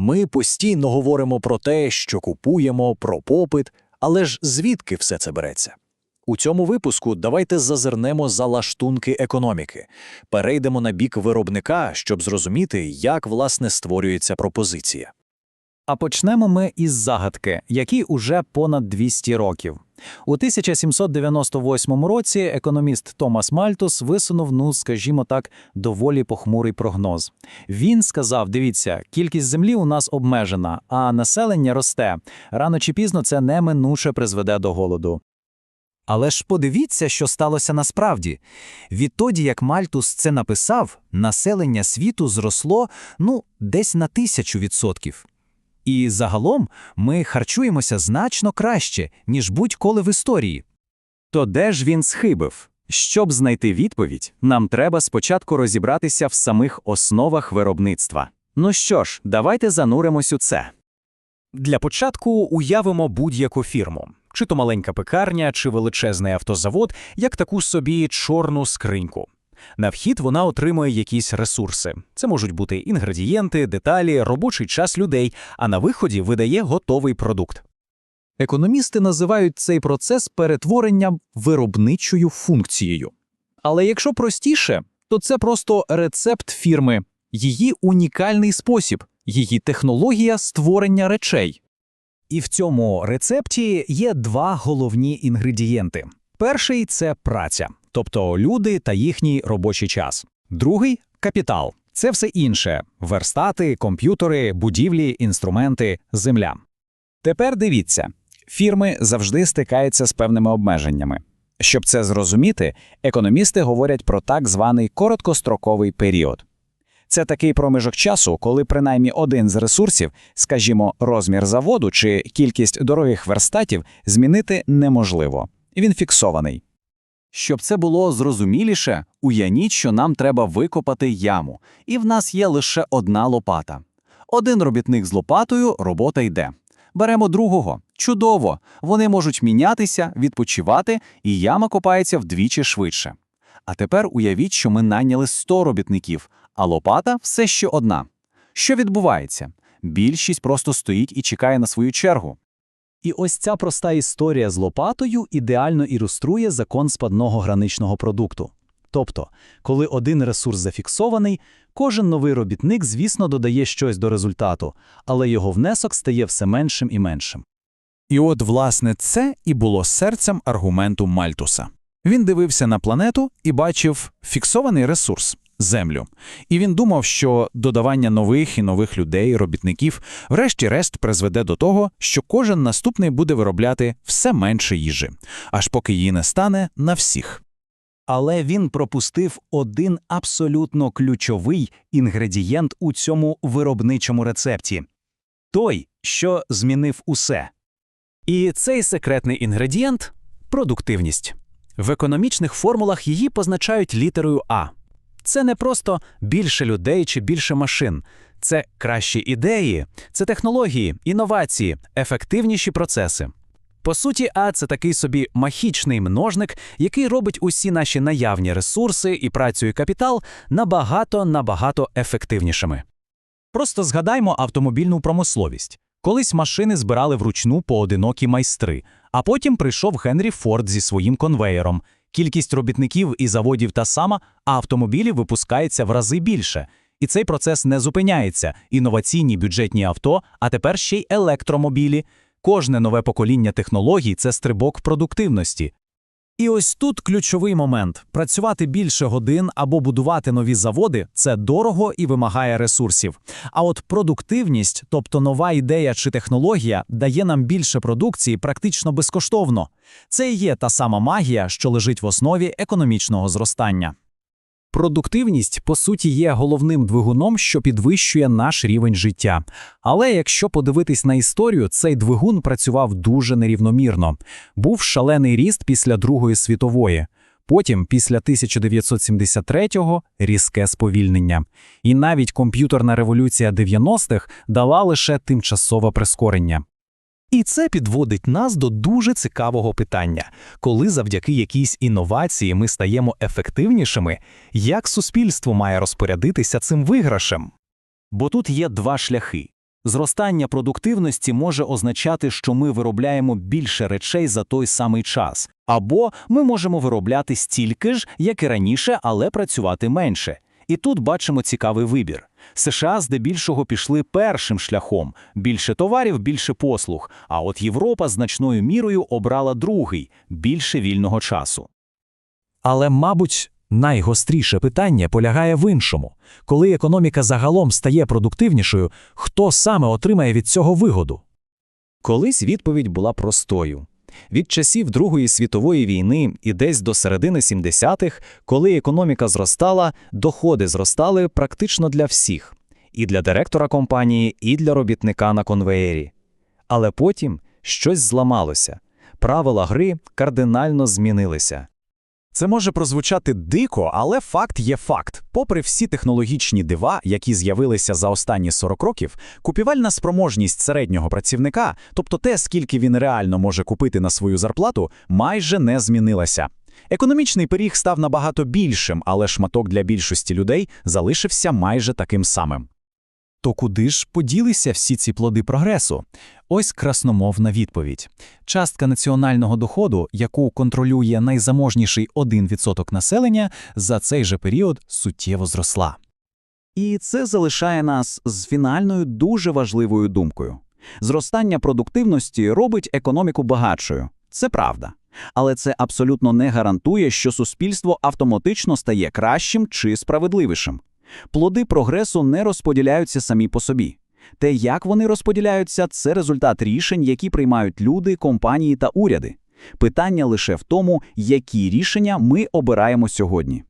Ми постійно говоримо про те, що купуємо, про попит, але ж звідки все це береться? У цьому випуску давайте зазирнемо за лаштунки економіки, перейдемо на бік виробника, щоб зрозуміти, як власне створюється пропозиція. А почнемо ми із загадки, якій уже понад 200 років. У 1798 році економіст Томас Мальтус висунув, ну скажімо так, доволі похмурий прогноз. Він сказав: дивіться, кількість землі у нас обмежена, а населення росте. Рано чи пізно це неминуче призведе до голоду. Але ж подивіться, що сталося насправді. Відтоді, як Мальтус це написав, населення світу зросло ну, десь на тисячу відсотків. І загалом ми харчуємося значно краще, ніж будь-коли в історії. То де ж він схибив? Щоб знайти відповідь, нам треба спочатку розібратися в самих основах виробництва. Ну що ж, давайте зануримось у це. Для початку уявимо будь-яку фірму, чи то маленька пекарня, чи величезний автозавод, як таку собі чорну скриньку. На вхід вона отримує якісь ресурси. Це можуть бути інгредієнти, деталі, робочий час людей, а на виході видає готовий продукт. Економісти називають цей процес перетворенням виробничою функцією. Але якщо простіше, то це просто рецепт фірми, її унікальний спосіб, її технологія створення речей. І в цьому рецепті є два головні інгредієнти. Перший це праця, тобто люди та їхній робочий час. Другий капітал. Це все інше: верстати, комп'ютери, будівлі, інструменти, земля. Тепер дивіться, фірми завжди стикаються з певними обмеженнями. Щоб це зрозуміти, економісти говорять про так званий короткостроковий період. Це такий проміжок часу, коли принаймні один з ресурсів, скажімо, розмір заводу чи кількість дорогих верстатів, змінити неможливо. Він фіксований. Щоб це було зрозуміліше, уявіть, що нам треба викопати яму, і в нас є лише одна лопата. Один робітник з лопатою, робота йде. Беремо другого. Чудово! Вони можуть мінятися, відпочивати, і яма копається вдвічі швидше. А тепер уявіть, що ми найняли 100 робітників, а лопата все ще одна. Що відбувається? Більшість просто стоїть і чекає на свою чергу. І ось ця проста історія з лопатою ідеально ілюструє закон спадного граничного продукту. Тобто, коли один ресурс зафіксований, кожен новий робітник, звісно, додає щось до результату, але його внесок стає все меншим і меншим. І от, власне, це і було серцем аргументу Мальтуса. Він дивився на планету і бачив фіксований ресурс землю. І він думав, що додавання нових і нових людей, робітників, врешті-решт призведе до того, що кожен наступний буде виробляти все менше їжі, аж поки її не стане на всіх. Але він пропустив один абсолютно ключовий інгредієнт у цьому виробничому рецепті той, що змінив усе. І цей секретний інгредієнт продуктивність. В економічних формулах її позначають літерою А. Це не просто більше людей чи більше машин, це кращі ідеї, це технології, інновації, ефективніші процеси. По суті, А це такий собі магічний множник, який робить усі наші наявні ресурси і працю і капітал набагато набагато ефективнішими. Просто згадаймо автомобільну промисловість. Колись машини збирали вручну поодинокі майстри, а потім прийшов Генрі Форд зі своїм конвеєром. Кількість робітників і заводів та сама, а автомобілів випускається в рази більше. І цей процес не зупиняється. Інноваційні бюджетні авто, а тепер ще й електромобілі. Кожне нове покоління технологій це стрибок продуктивності. І ось тут ключовий момент: працювати більше годин або будувати нові заводи це дорого і вимагає ресурсів. А от продуктивність, тобто нова ідея чи технологія, дає нам більше продукції практично безкоштовно. Це і є та сама магія, що лежить в основі економічного зростання. Продуктивність, по суті, є головним двигуном, що підвищує наш рівень життя. Але якщо подивитись на історію, цей двигун працював дуже нерівномірно. Був шалений ріст після Другої світової. Потім, після 1973-го, різке сповільнення. І навіть комп'ютерна революція 90-х дала лише тимчасове прискорення. І це підводить нас до дуже цікавого питання: коли завдяки якійсь інновації ми стаємо ефективнішими, як суспільство має розпорядитися цим виграшем? Бо тут є два шляхи. Зростання продуктивності може означати, що ми виробляємо більше речей за той самий час, або ми можемо виробляти стільки ж, як і раніше, але працювати менше. І тут бачимо цікавий вибір. США здебільшого пішли першим шляхом – більше товарів, більше послуг, а от Європа значною мірою обрала другий – більше вільного часу. Але, мабуть, найгостріше питання полягає в іншому. Коли економіка загалом стає продуктивнішою, хто саме отримає від цього вигоду? Колись відповідь була простою. Від часів Другої світової війни і десь до середини 70-х, коли економіка зростала, доходи зростали практично для всіх – і для директора компанії, і для робітника на конвеєрі. Але потім щось зламалося. Правила гри кардинально змінилися. Це може прозвучати дико, але факт є факт. Попри всі технологічні дива, які з'явилися за останні 40 років, купівельна спроможність середнього працівника, тобто те, скільки він реально може купити на свою зарплату, майже не змінилася. Економічний пиріг став набагато більшим, але шматок для більшості людей залишився майже таким самим. То куди ж поділися всі ці плоди прогресу? Ось красномовна відповідь. Частка національного доходу, яку контролює найзаможніший 1% населення, за цей же період суттєво зросла. І це залишає нас з фінальною дуже важливою думкою. Зростання продуктивності робить економіку багатшою. Це правда. Але це абсолютно не гарантує, що суспільство автоматично стає кращим чи справедливішим. Плоди прогресу не розподіляються самі по собі. Те, як вони розподіляються, це результат рішень, які приймають люди, компанії та уряди. Питання лише в тому, які рішення ми обираємо сьогодні.